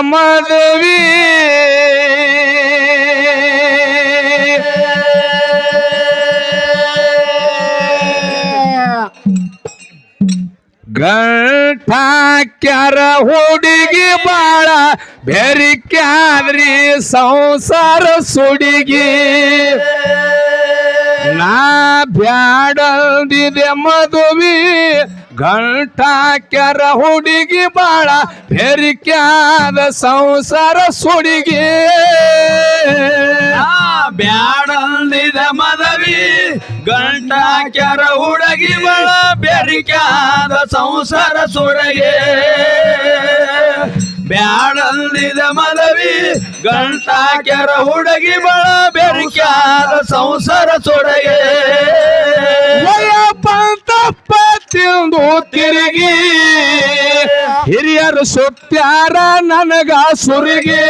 ಮದವಿ ಗಂಟಾಕ್ಯಾರ ಹುಡುಗಿ ಬಾಳ ಬೆರಿಕ್ಯಾದ್ರಿ ಸಂಸಾರ ಸುಡಿಗಿ. ನಾ ಬ್ಯಾಡಲ್ದಿದೆ ಮದುವಿ. ಗಂಟಾಕ್ಯಾರ ಹುಡುಗಿ ಬಾಳ ಬೆರಿಕ್ಯಾದ ಸಂಸಾರ ಸುಡಿಗಿ. ಬ್ಯಾಡಂದಿದ ಮದವಿ ಗಂಟಾಕ್ಯರ ಹುಡುಗಿ ಬಾಳ ಬೆರಿಕ್ಯಾದ ಸಂಸಾರ ಸುಡಗೆ. ಬ್ಯಾಡಂದಿದ ಮದವಿ ಗಂಟಾಕ್ಯರ ಹುಡುಗಿ ಬಾಳ ಬೆರಿಕ್ಯಾದ ಸಂಸಾರ ತಪ್ಪ ತಿಂದು ತಿರುಗಿ ಹಿರಿಯರು ಸುತ್ತಾರ ನನಗ ಸುರಿಗೆ.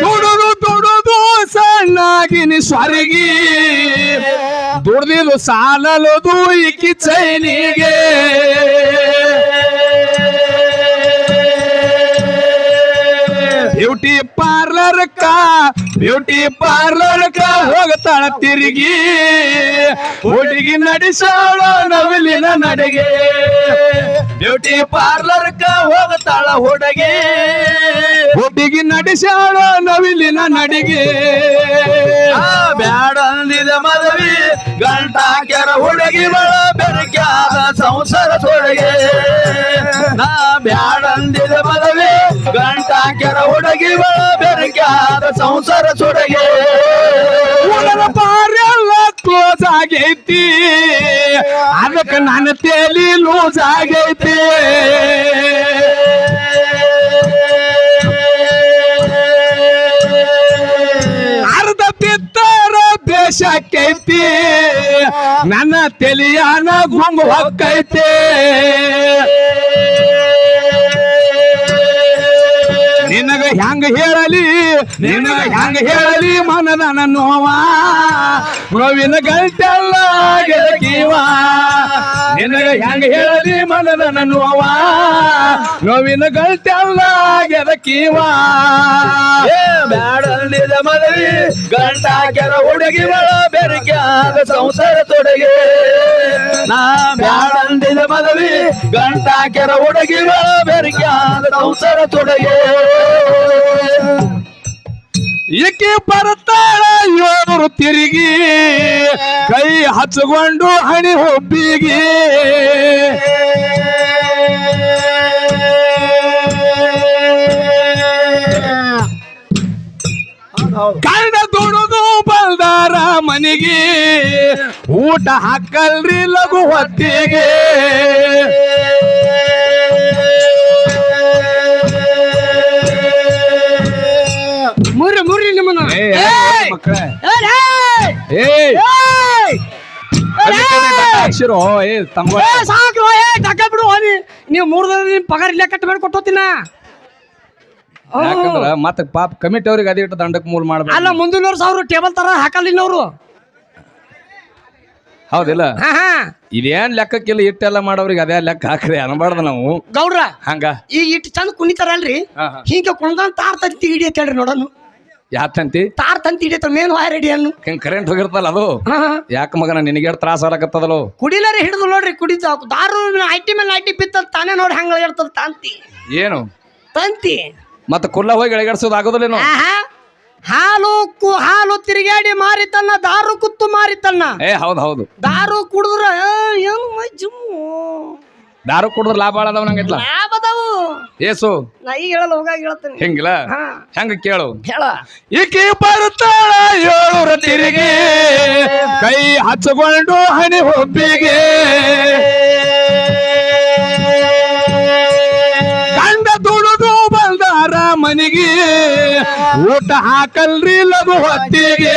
ದುಡುದು ದುಡುದು ಸಣ್ಣಾಗಿನಿ ಸ್ವರ್ಗಿ. ದುಡ್ದಿದು ಸಾಲಲದು ಇಕ್ಕಿ ಚೈನಿಗೆ. ಬ್ಯೂಟಿ ಪಾರ್ಲರ್ ಕಾ, ಬ್ಯೂಟಿ ಪಾರ್ಲರ್ ಕ ಹೋಗ್ತಾಳ ತಿರುಗಿ. ಹುಡುಗಿ ನಡೆಸೋಳ ನವಿಲಿನ ನಡೆಗೆ. ಬ್ಯೂಟಿ ಪಾರ್ಲರ್ ಕ ಹೋಗ್ತಾಳ ಹುಡುಗಿ. ಹುಡುಗಿ ನಡೆಸೋಳ ನವಿಲಿನ ನಡಿಗೆ. ಬ್ಯಾಡ ಅಂದಿದ ಮದವಿ ಗಂಟಾಕ್ಯರ ಹುಡುಗಿ ಬಳ ಬೆರಕ್ಯಾದ ಸಂಸಾರ ತೊಡಗೆ ನಾ ಬ್ಯಾಡ ಅಂದಿದ ಮದವಿ ಗಂಟ ಕೆರ ಹುಡುಗಿ ಬಳ ಬೆರಕ್ಯಾದ ಸಂಸಾರ ಸೊಡಗೆ. ಊರನ ಬಾರೆಲ್ಲ ಕ್ಲೋಸ್ ಆಗೈತಿ. ಅದಕ್ಕೆ ನನ್ನ ತೇಲಿ ಲೂಸ್ ಆಗೈತಿ. ಅರ್ಧ ಬಿತ್ತರ ದೇಶಕ್ಕೈತಿ ನನ್ನ ತೆಲಿಯಾನ ಗುಂಬು ಹೊಕ್ಕೈತಿ. ಹೆಂಗ ಹೇಳಲಿ? ನಿನಗ ಹೆಂಗ ಹೇಳಲಿ? ಮನದನ ನೋವ ನೋವಿನ ಗಂಟೆಲ್ಲ ಗೆದಕೀವ ನಿನಗ ಹೆಂಗ ಹೇಳಲಿ? ಮನದನ ನೋವ ನೋವಿನ ಗಂಟೆಲ್ಲ ಗೆದಕೀವ ಬ್ಯಾಡಂದಿದ ಮದವಿ ಗಂಟ ಕೆರ ಹುಡುಗಿ ಬಳ ಆಗ ಸಂಸಾರ ತೊಡಗೆ. ನಾ ಬ್ಯಾಡಂದಿದ ಮದವಿ ಗಂಟ ಕೆರ ಹುಡುಗಿ ಬಳ ಬೆರಕ್ಯಾದ ಸಂಸಾರ ತೊಡಗೆ ಈಕೆ ಬರ್ತಾಳ ಇವರು ತಿರುಗಿ, ಕೈ ಹಚ್ಚಿಕೊಂಡು ಹಣಿ ಹೊಬ್ಬಿಗೆ. ಕಂಡ ದುಡುದು ಬಲ್ದಾರ ಮನೆಗೆ. ಊಟ ಹಾಕಲ್ರಿ ಲಘು ಹೊತ್ತಿಗೆ. ಮುರ್ರಿ ಮುರಿ ನಿಮ್ಮನ್ನ. ಹಾಕ್ಸಿರೋ, ಏ ತಮ್ಮ ಸಾಕ್ರು ಏ ಟಕ ಬಿಡು ನೀವು ಮೂರು ದಿನ ನಿಮ್ ಪಗಾರ ಇಲ್ಲೇ ಕಟ್ಟಬೇಡ ಕೊಟ್ಟೋತಿನ. ಯಾಕಂದ್ರ ಮತ್ತೆ ಪಾಪ ಕಮಿಟಿ ಅವ್ರಿಗೆ ಅದೇ ಇಟ್ಟು ದಂಡಕ್ಕೆ ಮೂಲ ಮಾಡ್ಬೇಕು. ಅಲ್ಲ ಮುಂದಿನವ್ರು ಸಾವಿರ ಟೇಬಲ್ ತರ ಹಾಕಲ್ಲ ಅವರು ಹೌದಿಲ್ಲ? ಹಾ ಹಾ. ಇದೇನ್ ಲೆಕ್ಕಕ್ಕಿಲ್ಲ ಇಟ್ಟೆಲ್ಲ ಮಾಡೋರಿಗೆ ಅದೇ ಲೆಕ್ಕ ಹಾಕ್ರಿ ಅನ್ಬಾರ್ದು ನಾವು. ಗೌಡ್ರ ಹಂಗ? ಈ ಇಟ್ಟು ಚಂದ ಕುಣಿತಾರಲ್ರಿ? ಹಾ, ಹಾ. ಹಿಂಗ ಕುಣ್ದಾನ್ ತಾರ್ ತಂತಿ ಹಿಡಿಯತ್ ಹೇಳ್ರಿ ನೋಡೋನು. ಯಾತಂತಿ ತಾರ್ ತಂತಿ ಹಿಡಿಯತ್ತ ಮೇನ್ ವಾಯರ್ ರೆಡಿ ಅನ್ನು ಹಿಂಗ್ ಕರೆಂಟ್ ಹೋಗಿರ್ತಲ್ಲ ಅದು? ಹಾ ಹಾ. ಯಾಕ ಮಗನ ನಿನಗೆ ತ್ರಾಸ ಆಗತ್ತದಲ್ಲೋ ಕುಡಿಲಾರಿ ಹಿಡಿದು ನೋಡ್ರಿ ಕುಡಿದ ದಾರು ಐಟಿ ಮೇಲೆ ಐಟಿ ಬಿತ್ತ ತಾನೇ ನೋಡಿ ಹಂಗ ಇರ್ತದ ತಂತಿ. ಏನು? ತಂತಿ. ಮತ್ತ ಕುಲ್ಲ ಹೋಗಿ ಎಳಗಡ್ಸೋದು ಆಗೋದಿಲ್ಲೇನು? ಆಹಾ. ಹಾಲು ಕು ಹಾಲು ತಿರುಗಾಡಿ ಮಾರಿತನ್ನ ದಾರು ಕುತ್ತು ಮಾರಿತನ್ನ ಏ ಹೌದು ಹೌದು. ದಾರು ಕುಡಿದ್ರ ಏನು ಜುಮ್ಮು. ದಾರು ಕುಡಿದ್ರೆ ಲಾಭ ಅದಾವ ನಂಗೆ ಲಾಭ ಅದಾವು. ಏಸು ನಾ ಈಗ ಹೇಳಲ್ಲ ಹೋಗಾಗ ಹೇಳ್ತೇನೆ. ಹೆಂಗಿಲ್ಲ? ಹಾ. ಹೆಂಗ ಕೇಳು? ಹೇಳ. ಈಕೆ ಬರ್ತಾಳ ಏಳೂರ ತಿರುಗಿ ಕೈ ಹಚ್ಕೊಂಡು ಹಣಿ ಹೊಬ್ಬಿಗೆ. ಮನಿಗೆ ಊಟ ಹಾಕಲ್ರಿ ಲಘು ಹೊತ್ತಿಗೆ.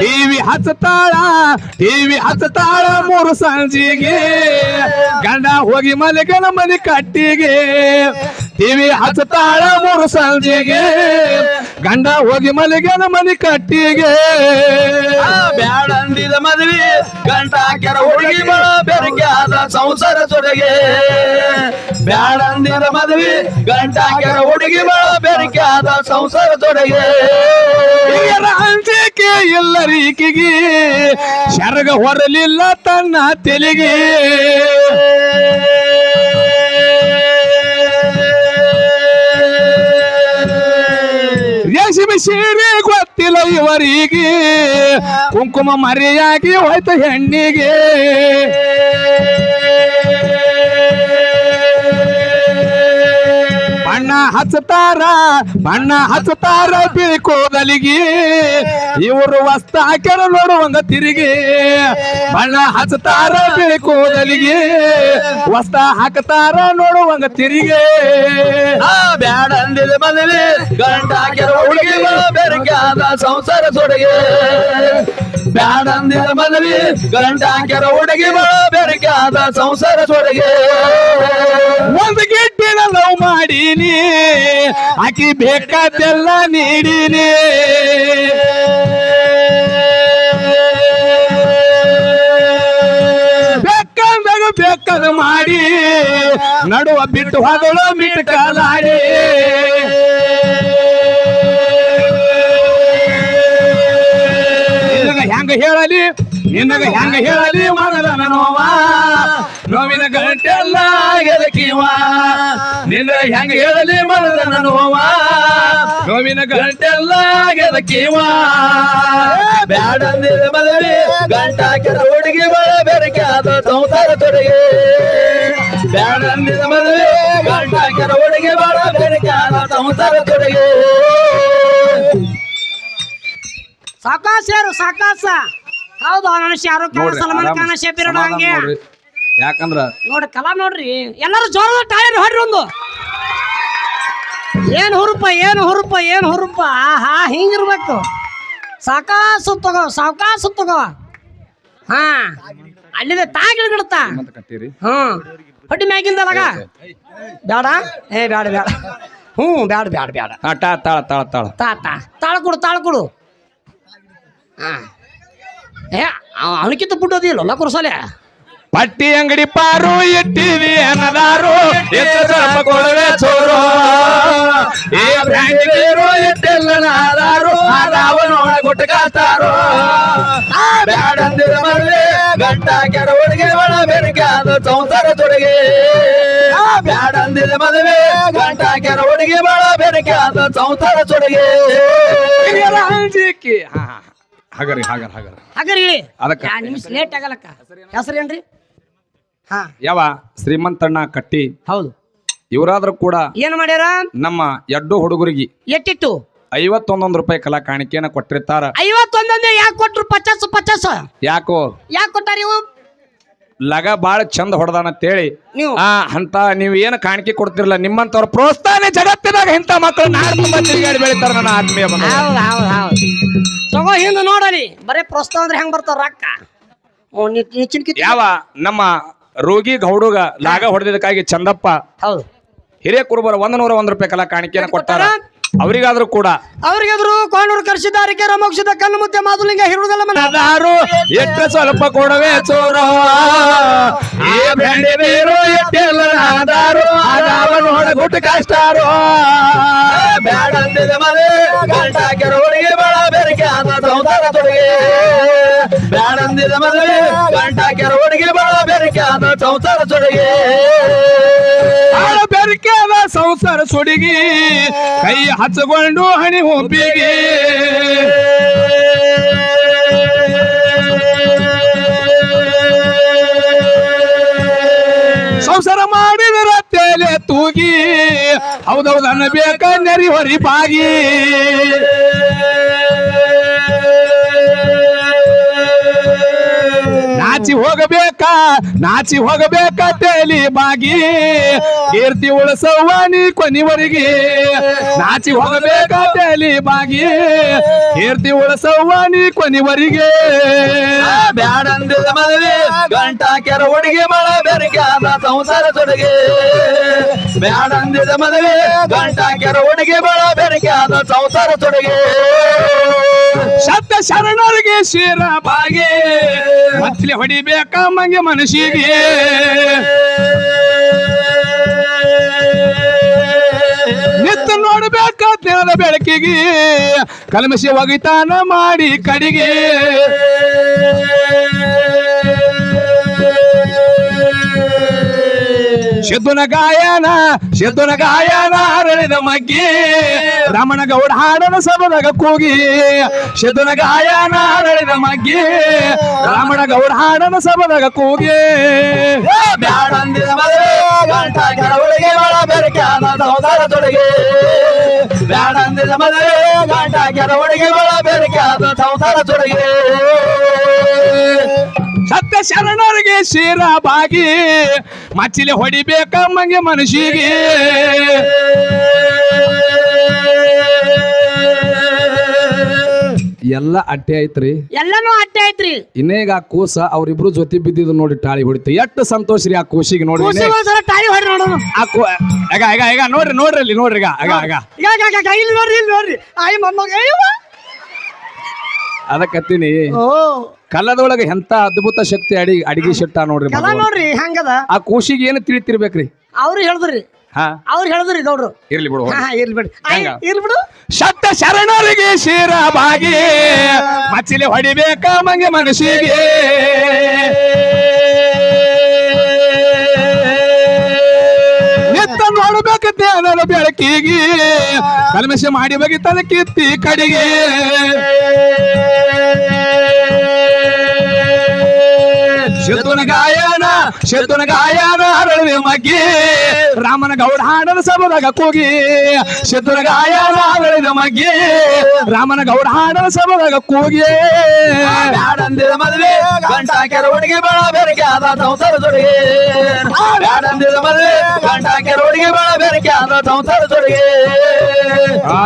ಟಿವಿ ಹಚ್ಚತಾಳ ಟಿವಿ ಹಚ್ಚತಾಳ ಮೂರು ಸಂಜಿಗೆ. ಗಂಡ ಹೋಗಿ ಮಲಿಗನ ಮನೆ ಕಟ್ಟಿಗೆ. ಟಿವಿ ಹಚ್ಚತಾಳ ಮೂರು ಸಂಜಿಗೆ. ಗಂಡ ಹೋಗಿ ಮಲಗ್ಯಾನ ಮನಿ ಕಟ್ಟಿಗೆ. ಆ ಬ್ಯಾಡಂದಿದ ಅಂದಿದ ಮದುವೆ ಗಂಡ ಕೆರ ಹುಡುಗಿ ಮಳ ಬೆರಕೆ ಆದ ಸಂಸಾರ ತೊಡಗೆ. ಬ್ಯಾಡ ಅಂದಿದ ಮದುವೆ ಗಂಡ ಕೆರ ಹುಡುಗಿ ಮಳ ಬೆರಕೆ ಆದ ಸಂಸಾರ ತೊಡಗೆ. ಅಂಜಿಕೆ ಎಲ್ಲರೀಕಿಗೆ ಶರಗ ಹೊರಲಿಲ್ಲ ತನ್ನ ತೆಲಿಗೆ. ರೇಷ್ಮೆ ಸೀರೆ ಗೊತ್ತಿಲ್ಲ ಇವರಿಗೆ. ಕುಂಕುಮ ಮರೆಯಾಗಿ ಹೋಯ್ತು ಹೆಣ್ಣಿಗೆ. ಹಚ್ಚತಾರ ಬಣ್ಣ ಹಚ್ಚತಾರ ಬಿಳಿ ಕೂದಲಿಗೆ. ಇವರು ವಸ್ತ ಹಾಕ್ಯಾರ ನೋಡುವಂಗ ತಿರುಗಿ. ಬಣ್ಣ ಹಚ್ಚತಾರ ಬಿಳಿ ಕೂದಲಿಗೆ. ವಸ್ತ ಹಾಕತಾರ ನೋಡುವಂಗ ತಿರುಗಿ. ಆ ಬ್ಯಾಡ ಅಂದಿದ ಮದುವೆ ಗಂಟ ಹಾಕ್ಯಾರ ಹುಡುಗಿ ಬೆರಗಾದ ಸಂಸಾರ ಸೊಡಗಿ. ಬ್ಯಾಡ ಅಂದಿದ ಮದುವೆ ಗಂಟ ಹಾಕ್ಯಾರ ಹುಡುಗಿ ಬೆರಗಾದ ಸಂಸಾರ ಸೊಡಗಿ. ಒಂದು ಗಿಟ್ಟಿನ ಲವ್ ಮಾಡೀನಿ. ಆಕಿ ಬೇಕಾದೆಲ್ಲ ನೀಡಿನಿ. ಬೇಕಾದ ಮಾಡಿ, ನಡುವ ಬಿಟ್ಟು ಹೋದಳು ಬಿಟ್ಟು ಕಾಲಾಡಿ. ಹೆಂಗ ಹೇಳಲಿ? ನಿನಗ ಹೆಂಗ ಹೇಳಲಿ ಮನದ ನೋವ ನೋವಿನ ಗಂಟೆಲ್ಲ ಗೆದಕಿವ ನಿನ್ನ ಹೆಂಗ ಹೇಳಲಿ ಮನದ ನೋವ ನೋವಿನ ಗಂಟೆಲ್ಲ ಗೆದಕಿವ ಬ್ಯಾಡ ಅಂದಿದ ಮದುವೆ ಗಂಟ ಹಾಕ್ಯಾರ ಹುಡುಗಿ ಬಳ ಬೆರಕೆ ಆದ ಸಂಸಾರ ತೊಡಗೆ. ಬ್ಯಾಡ ಅಂದಿದ ಮದುವೆ ಗಂಟ ಹಾಕ್ಯಾರ ಹುಡುಗಿ ಬಳ ಬೆರಕೆ ಆದ ಸಂಸಾರ ತೊಡಗೆ. ಸಾಕಾಸ ಯಾರು ಸಾಕಾಸ. ಹೌದು ನಾನು ಶಾರುಖ್ ಖಾನ್ ಸಲ್ಮಾನ್ ಖಾನ್ ಶಬೀರ್ ಹಂಗೆ. ಯಾಕಂದ್ರ ನೋಡಿ ಕಲಾ ನೋಡ್ರಿ. ಎಲ್ಲರೂ ಜೋರದ ಟಾಯರ್ ಹೊಡ್ರಿ ಒಂದು. ಏನ್ ಹುರುಪ ಏನು ಹುರುಪ ಏನು ಹುರುಪ? ಆಹಾ ಹಿಂಗಿರ್ಬೇಕು. ಸಾಕಾ ತಗೋ ಸಾವಕಾಸು ತಗೋ. ಹಾ ಅಲ್ಲಿಂದ ತಾಗಿಲ್ ಗಿಡತ ಹ್ಮ್ ಹೊಟ್ಟಿ ಮ್ಯಾಗಿಂದಲಾಗ ಬೇಡ ಏ ಬೇಡ ಬೇಡ ಹ್ಞೂ ಬೇಡ ಬೇಡ ಬೇಡ ತಾ ತಾಳ ತಾಳ ತಾಳ. ತಾ ತಾ. ತಾಳ ಕೊಡು ತಾಳ ಕೊಡು. ಹಾ. ಏ ಅವನಕ್ಕಿಂತ ಬಿಟ್ಟೋದಿಲ್ಲ ಕುರ್ಸಲೆ ಪಟ್ಟಿ ಅಂಗಡಿ ಪಾರು ಇಟ್ಟಿವಿ ಅನ್ನದಾರು. ಎಷ್ಟು ಸ್ವಲ್ಪ ಕೊಡವೆ ಚೋರು ಈ ಬ್ರ್ಯಾಂಡ್ ಬೇರು ಇಟ್ಟೆಲ್ಲ ನಾದಾರು ಒಳ ನೋಡ ಗುಟ್ಟು ಆ ಬ್ಯಾಡ ಅಂದಿದ ಮದುವೆ ಗಂಟ ಕೆರವಳಿಗೆ ಒಳ ಬೆರಕಾದ ಸಂಸಾರ ತೊಡಗೆ. ಬ್ಯಾಡ ಅಂದಿದ ಮದುವೆ ಗಂಟ ಹಾಕ್ಯಾರ ಒಳ ಬೆರಕಾದ ಸಂಸಾರ ತೊಡಗಿ. ಹಗರಿ ಹಗರ್ ಹಗರ್ ಹಾಗಾರಿ ಹೇಳಿ. ಅದಕ್ಕ- ನಿಮಿಷ ಲೇಟ್ ಆಗಲ್ಲಕ್ಕ ಹೆಸರೇನ್ರಿ ಹಾ. ಯಾವ ಶ್ರೀಮಂತಣ್ಣ ಕಟ್ಟಿ? ಹೌದು. ಇವರಾದ್ರೂ ಕೂಡ ಏನು ಮಾಡ್ಯಾರ? ನಮ್ಮ ಎಡ್ಡು ಹುಡುಗರಿಗೆ ಎಟ್ಟಿತ್ತು ಐವತ್ತೊಂದೊಂದು ರೂಪಾಯಿ ಕಲಾ ಕಾಣಿಕೆಯನ್ನ ಕೊಟ್ಟಿರ್ತಾರ. ಐವತ್ತೊಂದೊಂದು ಯಾಕೆ ಕೊಟ್ರು ಪಚಾಸ್ ಪಚಾಸ್? ಯಾಕೋ? ಯಾಕೆ ಕೊಟ್ಟಾರ ಇವು ಲಗ ಬಾಳ ಚಂದ ಹೊಡೆದಾನ ಅಂತೇಳಿ. ನೀವು. ಆ ಅಂತ ನೀವು ಏನು ಕಾಣಿಕೆ ಕೊಡ್ತಿರಲ್ಲ ನಿಮ್ಮಂತವ್ರ ಪ್ರೋತ್ಸಾಹನೆ ಜಗತ್ತಿನಾಗ ಇಂಥ ಮಕ್ಕಳು ನಾಡು ತುಂಬಾ ತಿರುಗಾಡಿ ಬೆಳಿತಾರ ನನ್ನ ಆತ್ಮೀಯ ಬಂದ ಹೌದು ಹೌದು ಹೌದು. ತಗೋ ಹಿಂದೆ ನೋಡಲಿ ಬರೇ ಪ್ರೋತ್ಸಾಹ ಅಂದ್ರೆ ಹೆಂಗ್ ಬರ್ತಾವ ರೊಕ್ಕ? ಓ ನೀ ನೀ ಚಿನ್ಕಿ ಯಾವ ನಮ್ಮ ರೋಗಿ ಗೌಡುಗ ಲಾಗ ಹೊಡೆದಿದ್ದಕ್ಕಾಗಿ ಚಂದಪ್ಪ ಹೌದು. ಹಿರಿಯ ಕುರುಬರ ಒಂದ್ ನೂರ ಒಂದ್ ರೂಪಾಯಿ ಕಲಾ ಕಾಣಿಕೆಯನ್ನ ಕೊಟ್ಟಾರ? ಅವರಿಗಾದ್ರೂ ಕೂಡ. ಅವರಿಗೆದುರು ಕೋಣೂರು ಕರ್ಸಿದಾರಿಕೆ ರಮೋಕ್ಷದ ಕಣ್ಣು ಮುದ್ದೆ ಮಾದುಲಿಂಗ ಹಿರುದಲ್ಲ ಮನ. ಅದಾರು ಎಟ್ಟ ಸ್ವಲ್ಪ ಕೊಡವೆ ಚೋರೋ. ಈ ಬ್ರ್ಯಾಂಡ್ ಬೇರು ಇಟ್ಟೆಲ್ಲ ನಾದಾರು ಆದಾವ ನೋಡ ಗುಟ್ಟು ಕಾಸ್ತಾರು ಬ್ಯಾಡ ಅಂದಿದ ಮದುವೆ ಗಂಟ ಹಾಕ್ಯಾರ ಹುಡುಗಿ ಬಳ ಬೆರಕೆ ಆದ ಸೌದಾರ ತೊಡಗೆ. ಬ್ಯಾಡ ಅಂದಿದ ಮದುವೆ ಸಂಸಾರ ತೊಡಗೆ ಆಳ ಬೆರಕೆದ ಸಂಸಾರ ಸುಡಿಗಿ. ಕೈ ಹಚ್ಚಕೊಂಡು ಹಣಿ ಹುಬ್ಬಿಗೆ. ಸಂಸಾರ ಮಾಡಿದರ ತೇಲೆ ತೂಗಿ. ಹೌದೌದು ಅನ್ನಬೇಕ ನೆರಿ ಹೊರಿ ಬಾಗಿ. ನಾಚಿ ಹೋಗಬೇಕಾ ನಾಚಿ ಹೋಗಬೇಕ ತೇಲಿ ಬಾಗಿ? ಕೀರ್ತಿ ಉಳಿಸವ್ವ ನೀ ಕೊನಿವರೆಗೆ. ನಾಚಿ ಹೋಗಬೇಕ ತೇಲಿ ಬಾಗಿ? ಕೀರ್ತಿ ಉಳಿಸವ್ವ ನೀ ಕೊನಿವರೆಗೆ. ಬ್ಯಾಡ ಅಂದಿದ ಮದುವೆ ಗಂಟ ಕೆರ ಹುಡುಗಿ ಬಳ ಬೆರಕೆ ಸಂಸಾರ ತೊಡಗೆ. ಬ್ಯಾಡಂದಿದ ಮದುವೆ ಗಂಟ ಕೆರ ಹುಡುಗಿ ಮಳ ಬೆರಕೆ ಸಂಸಾರ ತೊಡಗೆ. ಶಬ್ದ ಶರಣರಿಗೆ ಶಿರ ಬಾಗಿ. ಮಚ್ಚಲಿ ಹೊಡಿಬೇಕ ಮಂಗೆ ಮನಸ್ಸಿಗೆ. ನಿತ್ತ ನೋಡ್ಬೇಕ ದಿನದ ಬೆಳಕಿಗೆ ಕಲ್ಮಶಿ ಒಗಿತಾನ ಮಾಡಿ ಕಡಿಗೆ. ಸಿದ್ದುನ ಗಾಯನ ಸಿದ್ದುನ ಗಾಯನ ಅರಳಿದ ಮಗ್ಗಿ. ರಾಮನ ಗೌಡ ಹಾಡನ ಸಭದಾಗ ಕೂಗಿ ಸಿದ್ದುನ ಗಾಯನ ಅರಳಿದ ಮಗ್ಗಿ. ರಾಮನ ಗೌಡ ಹಾಡನ ಸಭದಾಗ ಕೂಗಿ. ಬ್ಯಾಡಂದಿದ ಮದುವೆ, ಗಂಟ ಕೆರವಳಿಗೆ ಒಳ ಬೆರಕಾದ ಸೌದಾರ ಬ್ಯಾಡಂದಿದ ಮದುವೆ ಗಂಟ ಕೆರವಳಿಗೆ ಒಳ ಸಂಸಾರ ತೊಡಗೆ. ಸತ್ಯ ಶರಣರಿಗೆ ಶಿರ ಬಾಗಿ ಮಚ್ಚಿಲಿ ಹೊಡಿಬೇಕ ಮಂಗೆ ಮನುಷ್ಯಗೆ ಎಲ್ಲ ಅಟ್ಟೆ ಐತ್ರಿ ಎಲ್ಲಾನು ಅಟ್ಟೆ ಐತ್ರಿ ಇನ್ನೇಗ ಆ ಕೂಸ ಅವ್ರಿಬ್ರು ಜೊತೆ ಬಿದ್ದಿದ್ ನೋಡಿ ಟಾಳಿ ಹೊಡಿತು. ಎಷ್ಟು ಸಂತೋಷ ರೀ ಆ ಕೂಸಿಗೆ ನೋಡಿ ಕೂಸಿ ಒಂದ್ಸಲ ಟಾಳಿ ಹೊಡ್ರಿ ನೋಡೋಣ ಆ ಕೂ ಈಗ ಈಗ ಈಗ ನೋಡ್ರಿ ನೋಡ್ರಿ ಅಲ್ಲಿ ನೋಡ್ರಿ ಈಗ ಈಗ ಈಗ ಈಗ ಈಗ, ಇಲ್ಲಿ ನೋಡ್ರಿ ಇಲ್ಲಿ ನೋಡ್ರಿ. ಆಯ್ ಮೊಮ್ಮಗ. ಅದಕ್ಕತ್ತೀನಿ ಓ. ಕಲ್ಲದೊಳಗೆ ಎಂತ ಅದ್ಭುತ ಶಕ್ತಿ ಅಡಿ ಅಡಿಗೆ ಶೆಟ್ಟ ನೋಡ್ರಿ ಕಲ ಭಗವಂತ. ನೋಡ್ರಿ ಹಂಗದ? ಆ ಕೂಸಿಗೆ ಏನು ತಿಳಿತಿರ್ಬೇಕ್ರಿ? ಅವ್ರು ಹೇಳಿದ್ರಿ. ಹಾ. ಅವ್ರು ಹೇಳಿದ್ರಿ ಗೌಡ್ರು. ಇರ್ಲಿ ಬಿಡು ಹಾ ಹಾ, ಇರ್ಲಿ ಬಿಡಿ. ಹೆಂಗ? ಇರ್ಲಿ ಬಿಡು. ಶಕ್ತ ಶರಣರಿಗೆ ಶಿರ ಬಾಗಿ ಮಚ್ಚಲಿ ಹೊಡಿಬೇಕ ಮಂಗೆ ಮನುಷ್ಯಗೆ ನಿತ್ತ ನೋಡ್ಬೇಕ ಬೆಳಕಿಗೆ. ಕಲ್ಮಶ ಮಾಡಿ ಬಗಿತದ ಕಿತ್ತಿ ಕಡೆಗೆ. ಶತ್ರುನ ಗಾಯನ ಶತ್ರುನ ಗಾಯನ ಅರಳುವೆ ಮಗ್ಗಿ. ರಾಮನ ಗೌಡ ಹಾಡನ ಸಭದಾಗ ಕೂಗಿ ಶತ್ರುನ ಗಾಯನ ಅರಳಿದ ಮಗ್ಗಿ. ರಾಮನ ಗೌಡ ಹಾಡನ ಸಭದಾಗ ಕೂಗಿ. ಬ್ಯಾಡಂದಿದ ಮದುವೆ, ಗಂಟ ಕೆರವಳಿಗೆ ಬಳ ಆದ ಸಂಸಾರ ತೊಡಗಿ ಬ್ಯಾಡಂದಿದ ಮದುವೆ, ಗಂಟ ಕೆರವಳಿಗೆ ಬಳ ಆದ ಸಂಸಾರ ತೊಡಗಿ ಆ